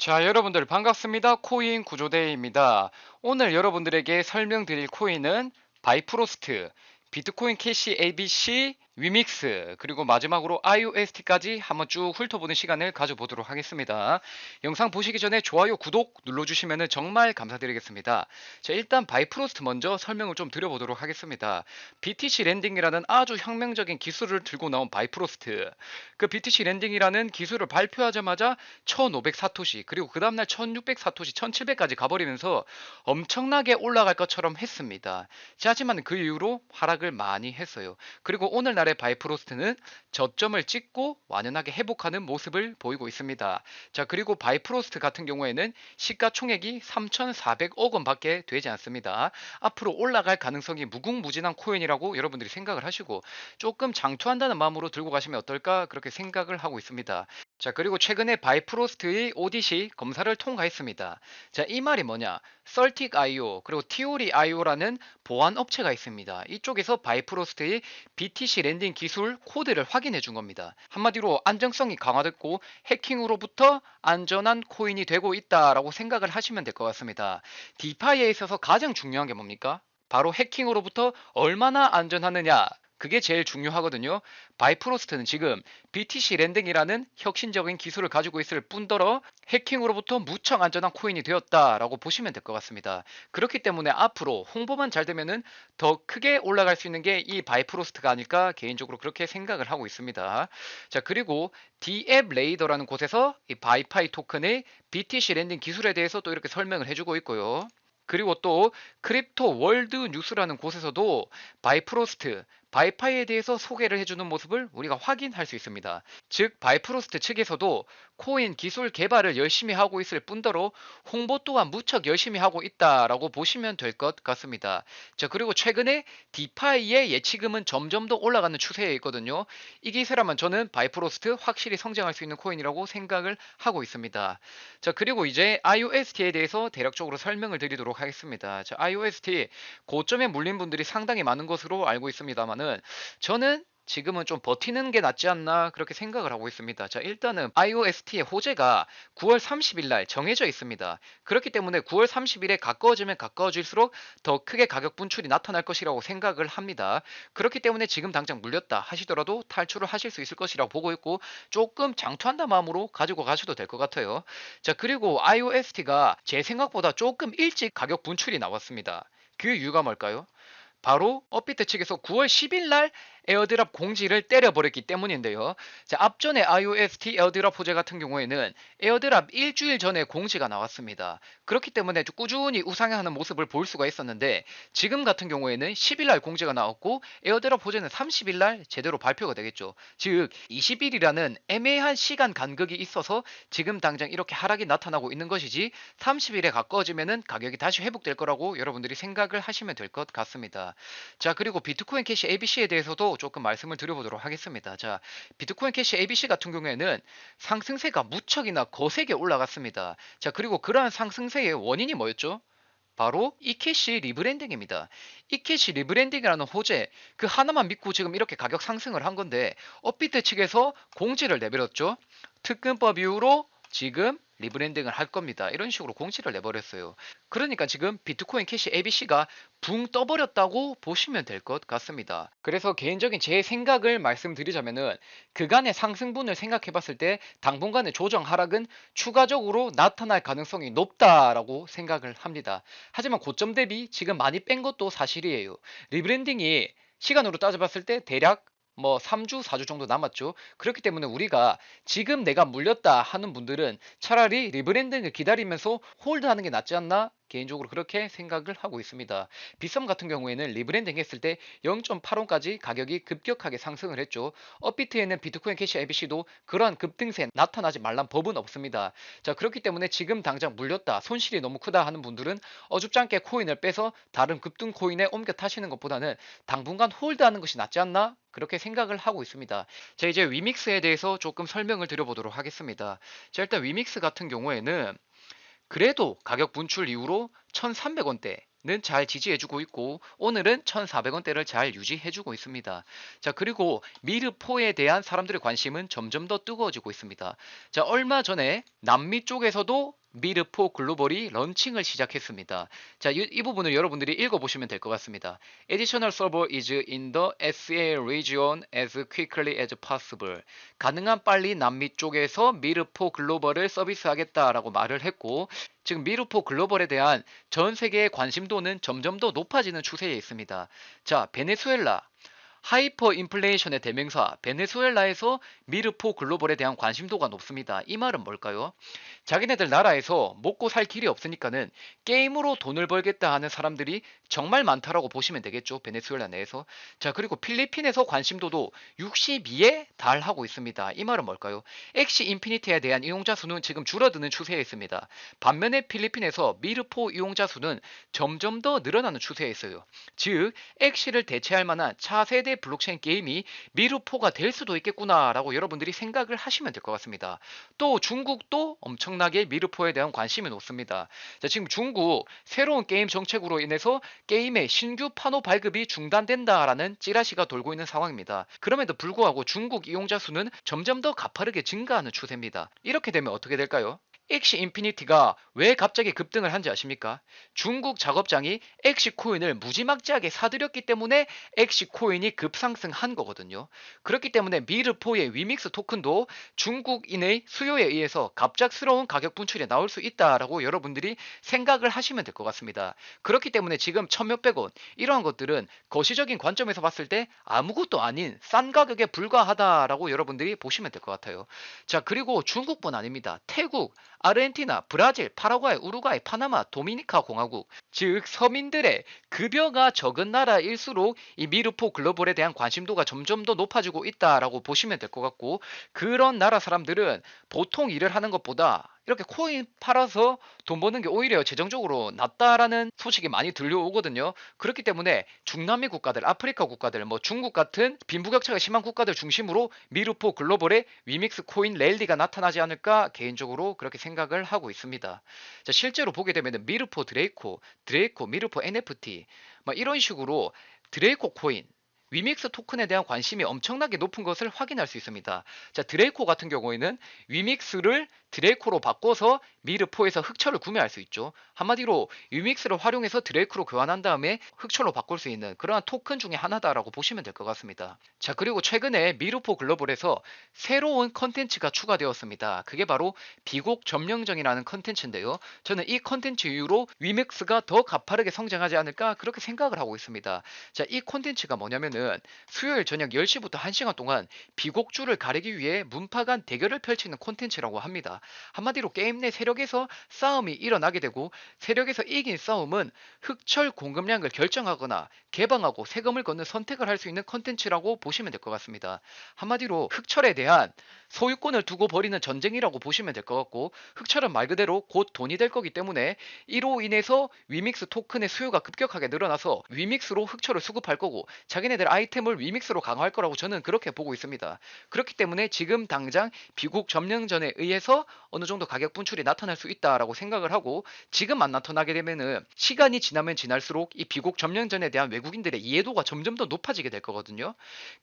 자, 여러분들 반갑습니다. 코인 구조대입니다. 오늘 여러분들에게 설명드릴 코인은 바이프로스트, 비트코인 캐시 ABC, 위믹스, 그리고 마지막으로 IOST까지 한번 쭉 훑어보는 시간을 가져보도록 하겠습니다. 영상 보시기 전에 좋아요, 구독 눌러주시면 정말 감사드리겠습니다. 자, 일단 바이프로스트 먼저 설명을 좀 드려보도록 하겠습니다. BTC 랜딩이라는 아주 혁명적인 기술을 들고 나온 바이프로스트. 그 BTC 랜딩이라는 기술을 발표하자마자 1500 사토시, 그리고 그 다음날 1600 사토시, 1700까지 가버리면서 엄청나게 올라갈 것처럼 했습니다. 자, 하지만 그 이후로 하락을 많이 했어요. 그리고 오늘날 의 바이프로스트는 저점을 찍고 완연하게 회복하는 모습을 보이고 있습니다. 자, 그리고 바이프로스트 같은 경우에는 시가총액이 3,400억 원밖에 되지 않습니다. 앞으로 올라갈 가능성이 무궁무진한 코인이라고 여러분들이 생각을 하시고 조금 장투한다는 마음으로 들고 가시면 어떨까 그렇게 생각을 하고 있습니다. 자, 그리고 최근에 바이프로스트의 오디시 검사를 통과했습니다. 자, 이 말이 뭐냐? 썰틱 IO 그리고 티오리 IO라는 보안 업체가 있습니다. 이쪽에서 바이프로스트의 BTC 랜딩 기술 코드를 확인해 준 겁니다. 한마디로 안정성이 강화됐고 해킹으로부터 안전한 코인이 되고 있다라고 생각을 하시면 될 것 같습니다. 디파이에 있어서 가장 중요한 게 뭡니까? 바로 해킹으로부터 얼마나 안전하느냐 그게 제일 중요하거든요. 바이프로스트는 지금 BTC 랜딩이라는 혁신적인 기술을 가지고 있을 뿐더러 해킹으로부터 무척 안전한 코인이 되었다라고 보시면 될 것 같습니다. 그렇기 때문에 앞으로 홍보만 잘 되면은 더 크게 올라갈 수 있는 게 이 바이프로스트가 아닐까 개인적으로 그렇게 생각을 하고 있습니다. 자, 그리고 디앱 레이더라는 곳에서 이 바이파이 토큰의 BTC 랜딩 기술에 대해서 또 이렇게 설명을 해주고 있고요. 그리고 또 크립토 월드 뉴스라는 곳에서도 바이프로스트, 바이파이에 대해서 소개를 해주는 모습을 우리가 확인할 수 있습니다. 즉 바이프로스트 측에서도 코인 기술 개발을 열심히 하고 있을 뿐더러 홍보 또한 무척 열심히 하고 있다라고 보시면 될 것 같습니다. 자 그리고 최근에 디파이의 예치금은 점점 더 올라가는 추세에 있거든요. 이 기세라면 저는 바이프로스트 확실히 성장할 수 있는 코인이라고 생각을 하고 있습니다. 자 그리고 이제 IOST에 대해서 대략적으로 설명을 드리도록 하겠습니다. 자 IOST 고점에 물린 분들이 상당히 많은 것으로 알고 있습니다만 보면은 저는 지금은 좀 버티는 게 낫지 않나 그렇게 생각을 하고 있습니다. 자, 일단은 IOST의 호재가 9월 30일 날 정해져 있습니다. 그렇기 때문에 9월 30일에 가까워지면 가까워질수록 더 크게 가격 분출이 나타날 것이라고 생각을 합니다. 그렇기 때문에 지금 당장 물렸다 하시더라도 탈출을 하실 수 있을 것이라고 보고 있고 조금 장투한다 마음으로 가지고 가셔도 될 것 같아요. 자, 그리고 IOST가 제 생각보다 조금 일찍 가격 분출이 나왔습니다. 그 이유가 뭘까요? 바로 업비트 측에서 9월 10일 날 에어드랍 공지를 때려버렸기 때문인데요. 자, 앞전에 IOST 에어드랍 호재 같은 경우에는 에어드랍 일주일 전에 공지가 나왔습니다. 그렇기 때문에 꾸준히 우상향하는 모습을 볼 수가 있었는데 지금 같은 경우에는 10일 날 공지가 나왔고 에어드랍 호재는 30일 날 제대로 발표가 되겠죠. 즉 20일이라는 애매한 시간 간격이 있어서 지금 당장 이렇게 하락이 나타나고 있는 것이지 30일에 가까워지면은 가격이 다시 회복될 거라고 여러분들이 생각을 하시면 될 것 같습니다. 자, 그리고 비트코인 캐시 ABC에 대해서도 조금 말씀을 드려보도록 하겠습니다. 자, 비트코인 캐시 ABC 같은 경우에는 상승세가 무척이나 거세게 올라갔습니다. 자, 그리고 그러한 상승세의 원인이 뭐였죠? 바로 이캐시 리브랜딩입니다. 이캐시 리브랜딩이라는 호재 그 하나만 믿고 지금 이렇게 가격 상승을 한 건데 업비트 측에서 공지를 내버렸죠. 특근법 이후로 지금 리브랜딩을 할 겁니다. 이런 식으로 공지를 내버렸어요. 그러니까 지금 비트코인 캐시 ABC가 붕 떠버렸다고 보시면 될 것 같습니다. 그래서 개인적인 제 생각을 말씀드리자면은 그간의 상승분을 생각해 봤을 때 당분간의 조정 하락은 추가적으로 나타날 가능성이 높다라고 생각을 합니다. 하지만 고점 대비 지금 많이 뺀 것도 사실이에요. 리브랜딩이 시간으로 따져봤을 때 대략 뭐 3주, 4주 정도 남았죠. 그렇기 때문에 우리가 지금 내가 물렸다 하는 분들은 차라리 리브랜딩을 기다리면서 홀드하는 게 낫지 않나 개인적으로 그렇게 생각을 하고 있습니다. 비썸 같은 경우에는 리브랜딩 했을 때 0.8원까지 가격이 급격하게 상승을 했죠. 업비트에는 비트코인 캐시 ABC도 그러한 급등세 나타나지 말란 법은 없습니다. 자 그렇기 때문에 지금 당장 물렸다 손실이 너무 크다 하는 분들은 어줍잖게 코인을 빼서 다른 급등 코인에 옮겨 타시는 것보다는 당분간 홀드하는 것이 낫지 않나 그렇게 생각을 하고 있습니다. 자 이제 위믹스에 대해서 조금 설명을 드려보도록 하겠습니다. 자 일단 위믹스 같은 경우에는 그래도 가격 분출 이후로 1300원대 는잘 지지해주고 있고 오늘은 1,400원대를 잘 유지해주고 있습니다. 자 그리고 미르포에 대한 사람들의 관심은 점점 더 뜨거워지고 있습니다. 자 얼마 전에 남미 쪽에서도 미르포 글로벌이 런칭을 시작했습니다. 자, 이, 이 부분을 여러분들이 읽어보시면 될 것 같습니다. Additional server is in the SA region as quickly as possible. 가능한 빨리 남미 쪽에서 미르포 글로벌을 서비스하겠다라고 말을 했고, 지금 미르포 글로벌에 대한 전 세계의 관심도는 점점 더 높아지는 추세에 있습니다. 자, 베네수엘라. 하이퍼 인플레이션의 대명사 베네수엘라에서 미르포 글로벌에 대한 관심도가 높습니다. 이 말은 뭘까요? 자기네들 나라에서 먹고 살 길이 없으니까는 게임으로 돈을 벌겠다 하는 사람들이 정말 많다라고 보시면 되겠죠. 베네수엘라 내에서. 자, 그리고 필리핀에서 관심도도 62에 달하고 있습니다. 이 말은 뭘까요? 엑시 인피니티에 대한 이용자 수는 지금 줄어드는 추세에 있습니다. 반면에 필리핀에서 미르포 이용자 수는 점점 더 늘어나는 추세에 있어요. 즉, 엑시를 대체할 만한 차세대 블록체인 게임이 미르포가 될 수도 있겠구나라고 여러분들이 생각을 하시면 될 것 같습니다. 또 중국도 엄청나게 미르포에 대한 관심이 높습니다. 자, 지금 중국 새로운 게임 정책으로 인해서 게임의 신규 판호 발급이 중단된다라는 찌라시가 돌고 있는 상황입니다. 그럼에도 불구하고 중국 이용자 수는 점점 더 가파르게 증가하는 추세입니다. 이렇게 되면 어떻게 될까요? 엑시 인피니티가 왜 갑자기 급등을 한지 아십니까? 중국 작업장이 엑시 코인을 무지막지하게 사들였기 때문에 엑시 코인이 급상승한 거거든요. 그렇기 때문에 미르포의 위믹스 토큰도 중국인의 수요에 의해서 갑작스러운 가격 분출이 나올 수 있다라고 여러분들이 생각을 하시면 될 것 같습니다. 그렇기 때문에 지금 천몇백 원 이러한 것들은 거시적인 관점에서 봤을 때 아무것도 아닌 싼 가격에 불과하다라고 여러분들이 보시면 될 것 같아요. 자 그리고 중국뿐 아닙니다. 태국 아르헨티나, 브라질, 파라과이, 우루과이, 파나마, 도미니카 공화국, 즉 서민들의 급여가 적은 나라일수록 이 미르포 글로벌에 대한 관심도가 점점 더 높아지고 있다라고 보시면 될 것 같고 그런 나라 사람들은 보통 일을 하는 것보다 이렇게 코인 팔아서 돈 버는 게 오히려 재정적으로 낫다라는 소식이 많이 들려오거든요. 그렇기 때문에 중남미 국가들, 아프리카 국가들, 뭐 중국 같은 빈부격차가 심한 국가들 중심으로 미르포 글로벌의 위믹스 코인 랠리가 나타나지 않을까 개인적으로 그렇게 생각을 하고 있습니다. 자, 실제로 보게 되면 미르포 드레이코, 드레이코, 미르포 NFT 뭐 이런 식으로 드레이코 코인 위믹스 토큰에 대한 관심이 엄청나게 높은 것을 확인할 수 있습니다. 자, 드레이코 같은 경우에는 위믹스를 드레이코로 바꿔서 미르포에서 흑철을 구매할 수 있죠. 한마디로 위믹스를 활용해서 드레이크로 교환한 다음에 흑철로 바꿀 수 있는 그러한 토큰 중에 하나다라고 보시면 될 것 같습니다. 자, 그리고 최근에 미르포 글로벌에서 새로운 컨텐츠가 추가되었습니다. 그게 바로 비곡 점령정이라는 컨텐츠인데요. 저는 이 컨텐츠 이후로 위믹스가 더 가파르게 성장하지 않을까 그렇게 생각을 하고 있습니다. 자, 이 컨텐츠가 뭐냐면은 수요일 저녁 10시부터 1시간 동안 비곡주를 가리기 위해 문파 간 대결을 펼치는 콘텐츠라고 합니다. 한마디로 게임 내 세력에서 싸움이 일어나게 되고 세력에서 이긴 싸움은 흑철 공급량을 결정하거나 개방하고 세금을 걷는 선택을 할 수 있는 컨텐츠라고 보시면 될 것 같습니다. 한마디로 흑철에 대한 소유권을 두고 벌이는 전쟁이라고 보시면 될 것 같고 흑철은 말 그대로 곧 돈이 될 거기 때문에 이로 인해서 위믹스 토큰의 수요가 급격하게 늘어나서 위믹스로 흑철을 수급할 거고 자기네들 아이템을 위믹스로 강화할 거라고 저는 그렇게 보고 있습니다. 그렇기 때문에 지금 당장 비국 점령전에 의해서 어느 정도 가격 분출이 나타날 수 있다라고 생각을 하고 지금 안 나타나게 되면은 시간이 지나면 지날수록 이 비곡 점령전에 대한 외국인들의 이해도가 점점 더 높아지게 될 거거든요.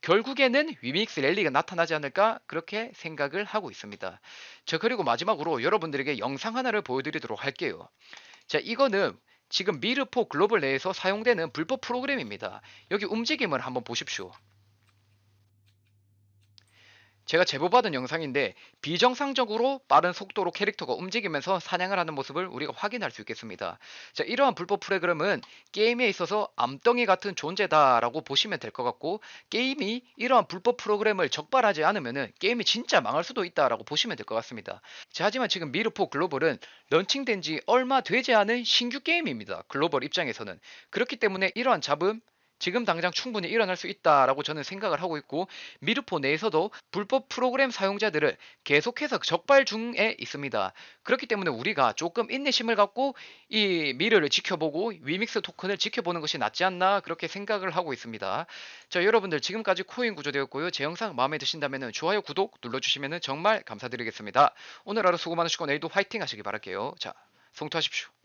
결국에는 위믹스 랠리가 나타나지 않을까 그렇게 생각을 하고 있습니다. 자 그리고 마지막으로 여러분들에게 영상 하나를 보여드리도록 할게요. 자 이거는 지금 미르포 글로벌 내에서 사용되는 불법 프로그램입니다. 여기 움직임을 한번 보십시오. 제가 제보받은 영상인데 비정상적으로 빠른 속도로 캐릭터가 움직이면서 사냥을 하는 모습을 우리가 확인할 수 있겠습니다. 자, 이러한 불법 프로그램은 게임에 있어서 암덩이 같은 존재다라고 보시면 될 것 같고 게임이 이러한 불법 프로그램을 적발하지 않으면 게임이 진짜 망할 수도 있다라고 보시면 될 것 같습니다. 자, 하지만 지금 미르포 글로벌은 런칭된 지 얼마 되지 않은 신규 게임입니다. 글로벌 입장에서는. 그렇기 때문에 이러한 잡음 지금 당장 충분히 일어날 수 있다라고 저는 생각을 하고 있고 미르포 내에서도 불법 프로그램 사용자들을 계속해서 적발 중에 있습니다. 그렇기 때문에 우리가 조금 인내심을 갖고 이 미르를 지켜보고 위믹스 토큰을 지켜보는 것이 낫지 않나 그렇게 생각을 하고 있습니다. 자 여러분들 지금까지 코인 구조되었고요. 제 영상 마음에 드신다면 좋아요 구독 눌러주시면 정말 감사드리겠습니다. 오늘 하루 수고 많으시고 내일도 화이팅 하시기 바랄게요. 자 성투하십시오.